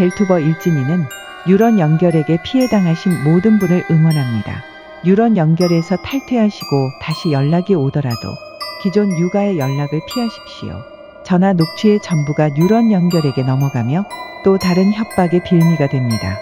델투버 일진이는 유런 연결에게 피해 당하신 모든 분을 응원합니다. 유런 연결에서 탈퇴하시고 다시 연락이 오더라도 기존 육아의 연락을 피하십시오. 전화 녹취의 전부가 유런 연결에게 넘어가며 또 다른 협박의 빌미가 됩니다.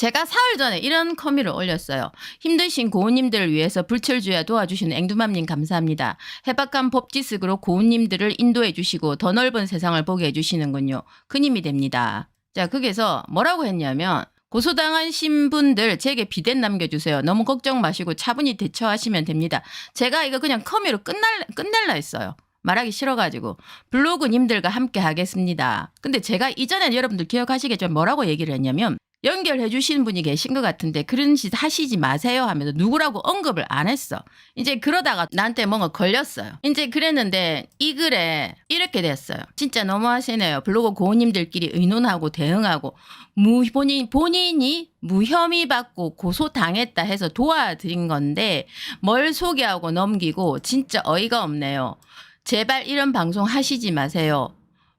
제가 사흘 전에 이런 커미를 올렸어요. 힘드신 고은님들을 위해서 불철주야 도와주시는 앵두맘님 감사합니다. 해박한 법지식으로 고은님들을 인도해 주시고 더 넓은 세상을 보게 해주시는군요. 큰 힘이 됩니다. 자, 거기서 뭐라고 했냐면 고소당한 신분들 제게 비대 남겨주세요. 너무 걱정 마시고 차분히 대처하시면 됩니다. 제가 이거 그냥 커미로 끝날, 끝낼라 했어요. 말하기 싫어가지고 블로그님들과 함께 하겠습니다. 근데 제가 이전에 여러분들 기억하시겠지만 뭐라고 얘기를 했냐면 연결해 주시는 분이 계신 것 같은데 그런 짓 하시지 마세요 하면서 누구라고 언급을 안 했어. 이제 그러다가 나한테 뭔가 걸렸어요. 이제 그랬는데 이 글에 이렇게 됐어요. 진짜 너무하시네요. 블로그 고은님들끼리 의논하고 대응하고 무 본인 본인이 무혐의 받고 고소 당했다 해서 도와드린 건데 뭘 소개하고 넘기고 진짜 어이가 없네요. 제발 이런 방송 하시지 마세요.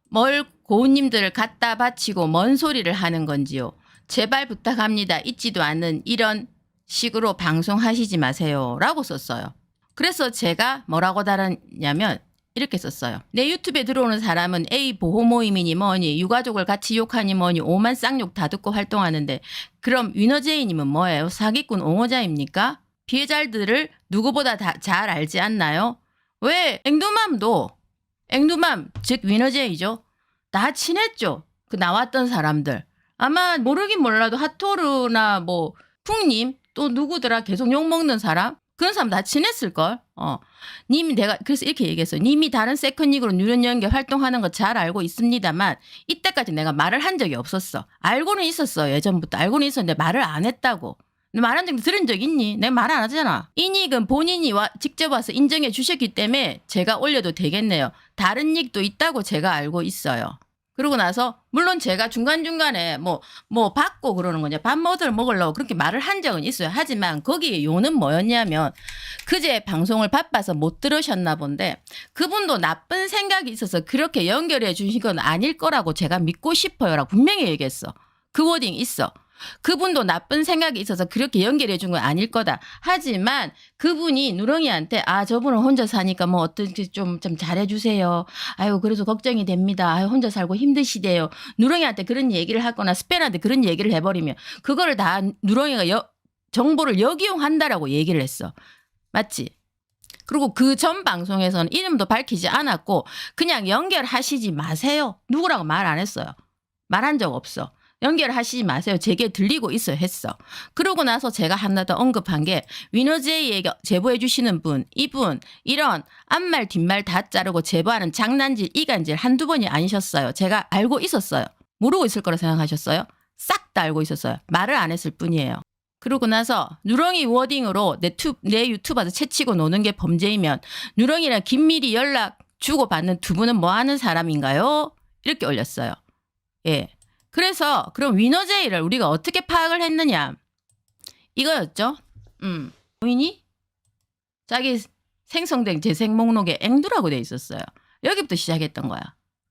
뭘 고은님들을 갖다 바치고 뭔 소리를 하는 건지요. 제발 부탁합니다. 있지도 않는 이런 식으로 방송하시지 마세요. 라고 썼어요. 그래서 제가 뭐라고 달았냐면 이렇게 썼어요. 내 유튜브에 들어오는 사람은 A 보호 모임이니 뭐니 유가족을 같이 욕하니 뭐니 오만 쌍욕 다 듣고 활동하는데 그럼 위너제이님은 뭐예요? 사기꾼 옹호자입니까? 피해자들을 누구보다 다 잘 알지 않나요? 왜 앵두맘도 앵두맘 즉 위너제이죠. 다 친했죠. 그 나왔던 사람들. 아마 모르긴 몰라도 핫토르나 뭐 풍님 또 누구더라 계속 욕 먹는 사람 그런 사람 다 친했을 걸. 어. 님이 내가 그래서 이렇게 얘기했어. 님이 다른 세컨닉으로 연결 활동하는 거 잘 알고 있습니다만 이때까지 내가 말을 한 적이 없었어. 알고는 있었어. 예전부터 알고는 있었는데 말을 안 했다고. 너 말한 적 들은 적 있니? 내가 말 안 하잖아. 이 닉은 본인이 와, 직접 와서 인정해 주셨기 때문에 제가 올려도 되겠네요. 다른 닉도 있다고 제가 알고 있어요. 그러고 나서 물론 제가 중간중간에 뭐 뭐 받고 그러는 거냐 밥 뭐들 먹으려고 그렇게 말을 한 적은 있어요. 하지만 거기에 요는 뭐였냐면 그제 방송을 바빠서 못 들으셨나 본데 그분도 나쁜 생각이 있어서 그렇게 연결해 주신 건 아닐 거라고 제가 믿고 싶어요라고 분명히 얘기했어. 그 워딩 있어. 그분도 나쁜 생각이 있어서 그렇게 연결해 준 건 아닐 거다. 하지만 그분이 누렁이한테 아 저분은 혼자 사니까 뭐 어떻게 좀 좀 잘해주세요. 아유 그래서 걱정이 됩니다. 아유 혼자 살고 힘드시대요. 누렁이한테 그런 얘기를 하거나 스페한테 그런 얘기를 해버리면 그거를 다 누렁이가 여- 정보를 역이용한다라고 얘기를 했어. 맞지? 그리고 그 전 방송에서는 이름도 밝히지 않았고 그냥 연결하시지 마세요. 누구라고 말 안 했어요. 말한 적 없어. 연결하시지 마세요. 제게 들리고 있어 했어. 그러고 나서 제가 하나 더 언급한 게 위너제이에게 제보해 주시는 분, 이분 이런 앞말 뒷말 다 자르고 제보하는 장난질, 이간질 한두 번이 아니셨어요. 제가 알고 있었어요. 모르고 있을 거라 생각하셨어요? 싹 다 알고 있었어요. 말을 안 했을 뿐이에요. 그러고 나서 누렁이 워딩으로 내, 투, 내 유튜버도 채치고 노는 게 범죄이면 누렁이랑 긴밀히 연락 주고받는 두 분은 뭐 하는 사람인가요? 이렇게 올렸어요. 예. 그래서 그럼 위너제이를 우리가 어떻게 파악을 했느냐? 이거였죠. 음. 보이니? 자기 생성된 재생 목록에 앵두라고 돼 있었어요. 여기부터 시작했던 거야.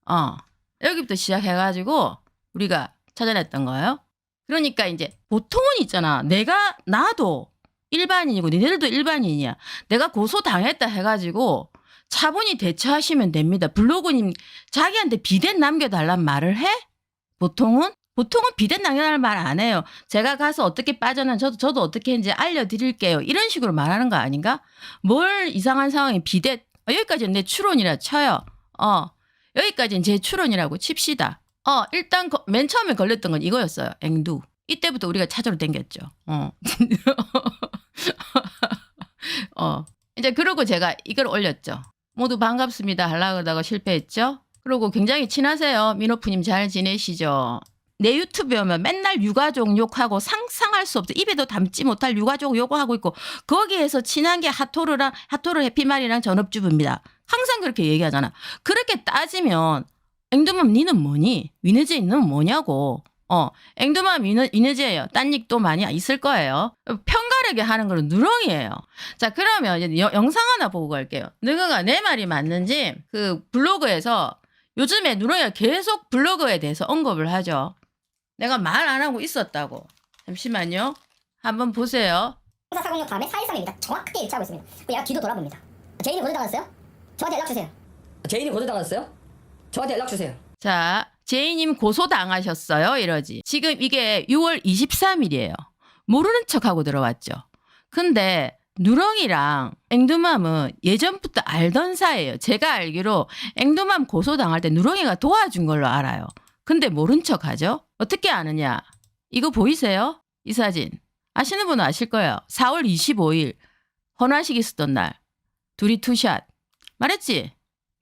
어. 여기부터 시작해가지고 우리가 찾아냈던 거예요. 그러니까 이제 보통은 있잖아. 내가 나도 일반인이고 니네들도 일반인이야. 내가 고소 당했다 해가지고 차분히 대처하시면 됩니다. 블로그님 자기한테 비대 남겨달란 말을 해? 보통은 보통은 비대 남겨달란 말안 해요. 제가 가서 어떻게 빠져난 저도 저도 어떻게 했는지 알려드릴게요. 이런 식으로 말하는 거 아닌가? 뭘 이상한 상황에 비대 어, 여기까지는 내 추론이라 쳐요. 어 여기까지는 제 추론이라고 칩시다. 어 일단 거- 맨 처음에 걸렸던 건 이거였어요. 앵두. 이때부터 우리가 찾으러 댕겼죠. 어. 어. 이제 그러고 제가 이걸 올렸죠. 모두 반갑습니다. 하려고 하다가 실패했죠. 그리고 굉장히 친하세요. 민호프님 잘 지내시죠? 내 유튜브에 오면 맨날 유가족 욕하고 상상할 수 없어. 입에도 담지 못할 유가족 욕하고 있고 거기에서 친한 게 핫토르랑 핫토르 해피말이랑 전업주부입니다. 항상 그렇게 얘기하잖아. 그렇게 따지면 앵두맘 니는 뭐니? 위네제이 는 뭐냐고. 어, 앵두맘 위네, 위네제예요. 딴 얘기 또 많이 있을 거예요. 편가르게 하는 거는 누렁이에요. 자, 그러면 이제 여- 영상 하나 보고 갈게요. 너가 내 말이 맞는지 그 블로그에서 요즘에 누렁이가 계속 블로그에 대해서 언급을 하죠. 내가 말 안 하고 있었다고. 잠시만요. 한번 보세요. 형사 사공역 다음에 413입니다. 정확하게 일치하고 있습니다. 그리고 얘가 뒤도 돌아봅니다. 제인이 고소당했어요? 저한테 연락 주세요. 제인이 고소당했어요? 저한테 연락 주세요. 자, 제이님 고소당하셨어요. 이러지. 지금 이게 6월 23일이에요. 모르는 척하고 들어왔죠. 근데 누렁이랑 앵두맘은 예전부터 알던 사이예요. 제가 알기로 앵두맘 고소당할 때 누렁이가 도와준 걸로 알아요. 근데 모른 척 하죠. 어떻게 아느냐? 이거 보이세요? 이 사진. 아시는 분은 아실 거예요. 4월 25일 헌화식 있었던 날. 둘이 투샷. 말했지?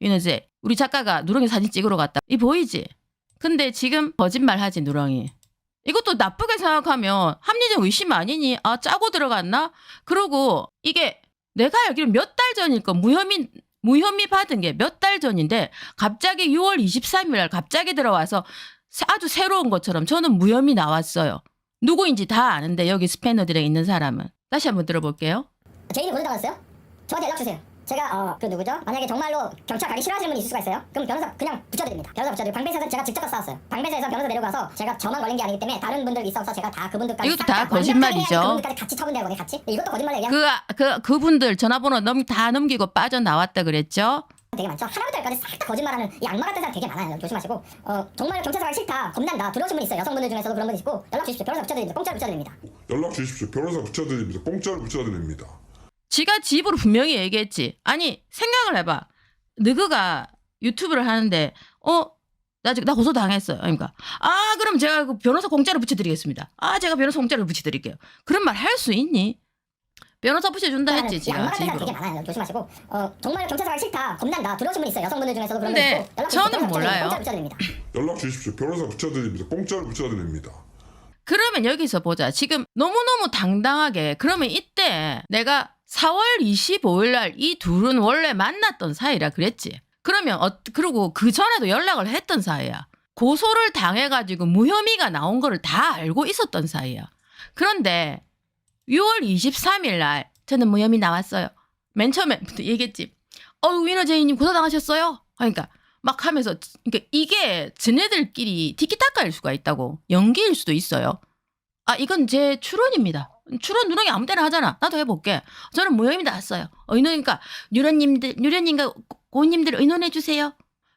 윤호재. 우리 작가가 누렁이 사진 찍으러 갔다. 이 보이지? 근데 지금 거짓말 하지 누렁이. 이것도 나쁘게 생각하면 합리적 의심 아니니? 아 짜고 들어갔나? 그러고 이게 내가 알기로 몇 달 전일 거 무혐의 무혐의 받은 게 몇 달 전인데 갑자기 6월 23일 날 갑자기 들어와서 새- 아주 새로운 것처럼 저는 무혐의 나왔어요. 누구인지 다 아는데 여기 스패너들에 있는 사람은 다시 한번 들어볼게요. 제인이 고소당했어요? 저한테 연락 주세요. 제가 어 그 누구죠? 만약에 정말로 경찰 가기 싫어하시는 분이 있을 수가 있어요. 그럼 변호사 그냥 붙여드립니다. 변호사 붙여드리고 방배사는 제가 직접 싸웠어요. 방배사에서 변호사 내려가서 제가 저만 걸린 게 아니기 때문에 다른 분들 있어서 제가 다 그분들까지 이것도 싹다 거짓말이죠. 그분들까지 같이 처분되는 거네 같이. 이것도 거짓말이에요. 그, 그, 그분들 전화번호 넘, 다 넘기고 빠져나왔다 그랬죠? 되게 많죠. 하나부터 열까지 싹 다 거짓말하는 이 악마 같은 사람 되게 많아요. 조심하시고 어 정말 경찰서 가기 싫다 겁난다 들어오신 분 있어요. 여성분들 중에서도 그런 분 있고 연락 주십시오. 변호사 붙여드립니다. 공짜로 붙여드립니다. 연락 주십시오. 변호사 붙여드립니다. 공짜로 붙여드립니다. 지가 집으로 분명히 얘기했지. 아니, 생각을 해봐. 너그가 유튜브를 하는데, 어? 나 지금, 나 고소 당했어요. 그러니까, 아, 그럼 제가 그 변호사 공짜로 붙여드리겠습니다. 아, 제가 변호사 공짜로 붙여드릴게요. 그런 말 할 수 있니? 변호사 붙여준다 했지, 지가 같은 사람 되게 집으로. 많아요. 조심하시고 어 정말 경찰서 가기 싫다 겁난다 들어오신 분 있어요. 여성분들 중에서도 그런 분 근데 있고 연락. 저는. 몰라요. 공짜로 붙여드립니다. 연락 주십시오. 변호사 붙여드립니다. 공짜로 붙여드립니다. 그러면 여기서 보자. 지금 너무너무 당당하게, 그러면 이때 내가 4월 25일 날 이 둘은 원래 만났던 사이라 그랬지. 그러면, 어, 그리고 그 전에도 연락을 했던 사이야. 고소를 당해가지고 무혐의가 나온 거를 다 알고 있었던 사이야. 그런데 6월 23일 날 저는 무혐의 나왔어요. 맨 처음에부터 얘기했지. 어유 위너 제이님 고소 당하셨어요? 그러니까 막 하면서 그러니까 이게 쟤네들끼리 티키타카일 수가 있다고 연기일 수도 있어요. 아 이건 제 추론입니다. 추론 누렁이 아무 때나 하잖아. 나도 해볼게. 저는 무혐의 나왔어요. 어, 의논이니까 유련님들 유련님과 고님들 의논해 주세요.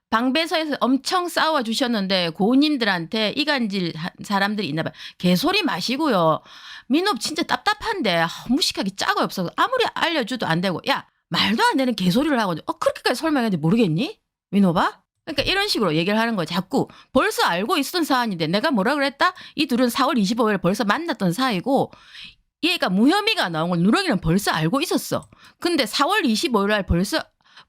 방배서에서 엄청 싸워 주셨는데 고님들한테 이간질 한 사람들이 있나 봐요. 개소리 마시고요. 민업 진짜 답답한데 아, 무식하게 짝이 없어서 아무리 알려줘도 안 되고 야 말도 안 되는 개소리를 하고 어 그렇게까지 설명했는데 모르겠니? 민호바? 그러니까 이런 식으로 얘기를 하는 거야. 자꾸 벌써 알고 있었던 사안인데 내가 뭐라 그랬다? 이 둘은 4월 25일 벌써 만났던 사이고 얘가 무혐의가 나온 걸 누렁이는 벌써 알고 있었어. 근데 4월 25일 날 벌써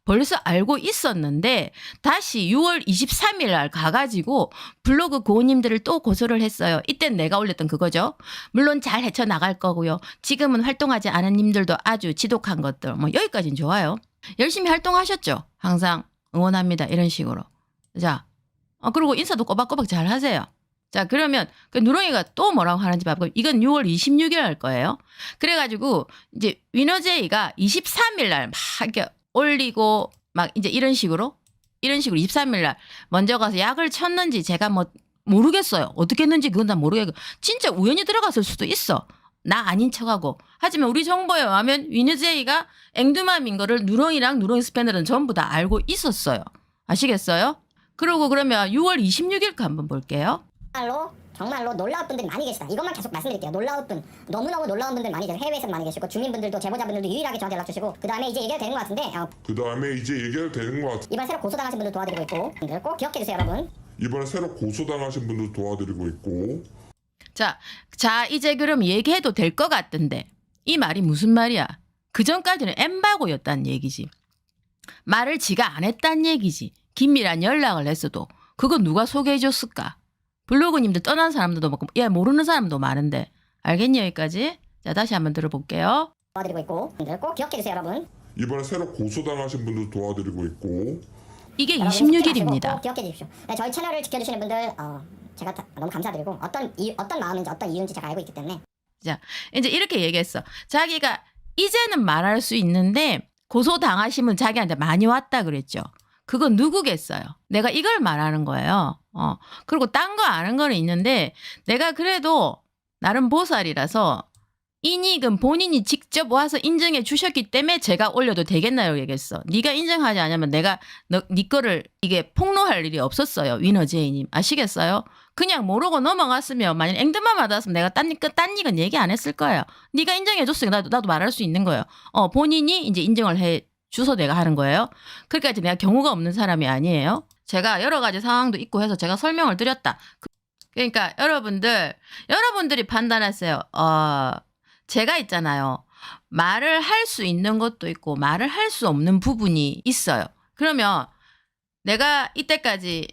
벌써 알고 있었는데 다시 6월 23일 날 가가지고 블로그 고님들을 또 고소를 했어요. 이땐 내가 올렸던 그거죠. 물론 잘 헤쳐나갈 거고요. 지금은 활동하지 않은 님들도 아주 지독한 것들. 뭐 여기까지는 좋아요. 열심히 활동하셨죠. 항상 응원합니다. 이런 식으로. 자, 어, 그리고 인사도 꼬박꼬박 잘 하세요. 자, 그러면 그 누렁이가 또 뭐라고 하는지 봐봐. 이건 6월 26일 할 거예요. 그래가지고 이제 위너제이가 23일 날 막 이렇게 올리고 막 이제 이런 식으로 이런 식으로 23일 날 먼저 가서 약을 쳤는지 제가 뭐 모르겠어요. 어떻게 했는지 그건 다 모르겠고 진짜 우연히 들어갔을 수도 있어. 나 아닌 척하고. 하지만 우리 정보에 의하면 위너제이가 앵두맘인 거를 누렁이랑 누렁이 스패너는 전부 다 알고 있었어요. 아시겠어요? 그리고 그러면 6월 26일 거 한번 볼게요. 정말로 정말로 놀라운 분들이 많이 계시다. 이것만 계속 말씀드릴게요. 놀라운 분, 너무너무 놀라운 분들 많이 계세요. 해외에서도 많이 계시고 주민분들도 제보자분들도 유일하게 저한테 연락 주시고 그 다음에 이제 얘기가 되는 것 같은데 어, 그 다음에 이제 얘기가 되는 것 같아요. 이번 새로 고소당하신 분들 도와드리고 있고 분들 꼭 기억해 주세요, 여러분. 이번에 새로 고소당하신 분들 도와드리고 있고 자, 자 이제 그럼 얘기해도 될 것 같던데 이 말이 무슨 말이야? 그 전까지는 엠바고였다는 얘기지. 말을 지가 안 했단 얘기지. 긴밀한 연락을 했어도 그거 누가 소개해줬을까? 블로그님들 떠난 사람들도 많고 야 모르는 사람도 많은데 알겠니 여기까지? 자 다시 한번 들어볼게요. 도와드리고 있고 분들 꼭 기억해 주세요, 여러분. 이번에 새로 고소당하신 분들 도와드리고 있고 이게 여러분 잊지 마시고 26일입니다. 꼭 기억해 주십시오. 네, 저희 채널을 지켜주시는 분들 어, 제가 다- 너무 감사드리고 어떤 이, 어떤 마음인지 어떤 이유인지 제가 알고 있기 때문에 이제 이렇게 얘기했어. 자기가 이제는 말할 수 있는데 고소 당하시면 자기한테 많이 왔다 그랬죠. 그건 누구겠어요? 내가 이걸 말하는 거예요. 어. 그리고 딴 거 아는 거는 있는데 내가 그래도 나름 보살이라서 이익은 본인이 직접 와서 인정해 주셨기 때문에 제가 올려도 되겠나요? 얘기했어. 네가 인정하지 않으면 내가 너, 네 거를 이게 폭로할 일이 없었어요. 위너 제이님. 아시겠어요? 그냥 모르고 넘어갔으면 만약 앵드만 받았으면 내가 딴, 그, 딴 얘기는 얘기 안 했을 거예요. 네가 인정해 줬으니까 나도, 나도 말할 수 있는 거예요. 어, 본인이 이제 인정을 해 주서 내가 하는 거예요. 그러니까 이제 내가 경우가 없는 사람이 아니에요. 제가 여러 가지 상황도 있고 해서 제가 설명을 드렸다. 그- 그러니까 여러분들, 여러분들이 판단하세요. 어, 제가 있잖아요. 말을 할 수 있는 것도 있고 말을 할 수 없는 부분이 있어요. 그러면 내가 이때까지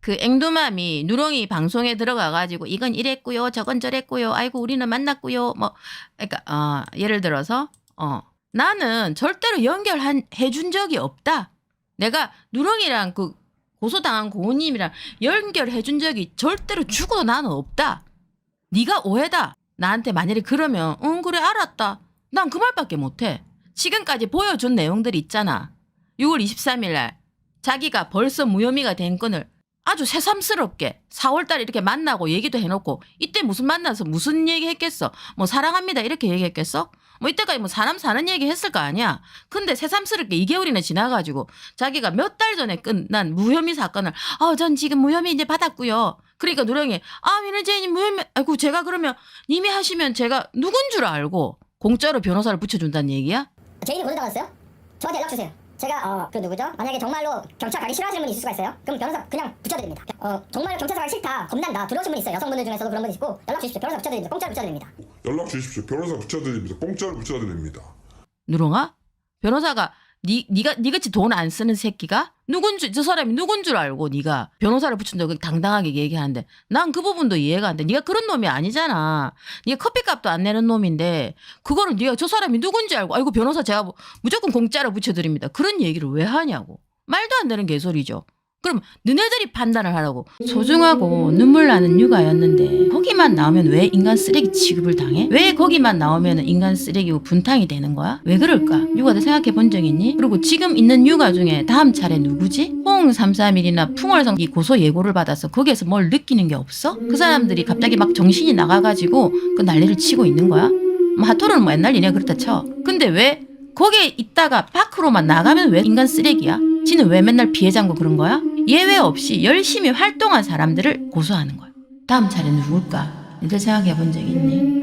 그 앵두맘이 누렁이 방송에 들어가가지고 이건 이랬고요, 저건 저랬고요, 아이고 우리는 만났고요, 뭐 그러니까 어, 예를 들어서 어 나는 절대로 연결한 해준 적이 없다. 내가 누렁이랑 그 고소당한 고은님이랑 연결해 준 적이 절대로 죽어도 나는 없다. 네가 오해다. 나한테 만약에 그러면 응 그래 알았다. 난 그 말밖에 못해. 지금까지 보여준 내용들이 있잖아. 6월 23일 날 자기가 벌써 무혐의가 된 건을 아주 새삼스럽게 4월달에 이렇게 만나고 얘기도 해놓고 이때 무슨 만나서 무슨 얘기 했겠어? 뭐 사랑합니다 이렇게 얘기했겠어? 뭐 이때까지 뭐 사람 사는 얘기 했을 거 아니야? 근데 새삼스럽게 2개월이나 지나가지고 자기가 몇 달 전에 끝난 무혐의 사건을 아, 전 지금 무혐의 이제 받았고요. 그러니까 누렁이 아, 민혜재님 무혐의 아이고 제가 그러면 님이 하시면 제가 누군 줄 알고 공짜로 변호사를 붙여준다는 얘기야? 제인이 고소 당했어요? 저한테 연락 주세요. 제가 어 그 누구죠? 만약에 정말로 경찰 가기 싫어하시는 분이 있을 수가 있어요. 그럼 변호사 그냥 붙여드립니다. 어 정말로 경찰서 가기 싫다, 겁난다 들어오신 분 있어요. 여성분들 중에서도 그런 분 있고 연락 주십시오. 변호사 붙여드립니다. 공짜로 붙여드립니다. 연락 주십시오. 변호사 붙여드립니다. 공짜로 붙여드립니다. 누렁아? 변호사가 니 니가 니같이 돈 안 쓰는 새끼가 누군 줄저 사람이 누군 줄 알고 니가 변호사를 붙인다고 당당하게 얘기하는데 난 그 부분도 이해가 안 돼. 니가 그런 놈이 아니잖아. 니가 커피값도 안 내는 놈인데 그거를 니가 저 사람이 누군지 알고 아이고 변호사 제가 뭐 무조건 공짜로 붙여드립니다. 그런 얘기를 왜 하냐고. 말도 안 되는 개소리죠. 그럼 너네들이 판단을 하라고. 소중하고 눈물 나는 육아였는데 거기만 나오면 왜 인간 쓰레기 취급을 당해? 왜 거기만 나오면 인간 쓰레기고 분탕이 되는 거야? 왜 그럴까? 육아도 생각해 본 적 있니? 그리고 지금 있는 육아 중에 다음 차례 누구지? 홍 331이나 풍월성 이 고소 예고를 받아서 거기에서 뭘 느끼는 게 없어? 그 사람들이 갑자기 막 정신이 나가가지고 그 난리를 치고 있는 거야? 뭐 하토르는 뭐 옛날 일이야 그렇다 쳐. 근데 왜 거기에 있다가 밖으로만 나가면 왜 인간 쓰레기야? 지는 왜 맨날 피해자고 그런 거야? 예외 없이 열심히 활동한 사람들을 고소하는 거야. 다음 차례는 누굴까? 니들 생각해 본 적 있니?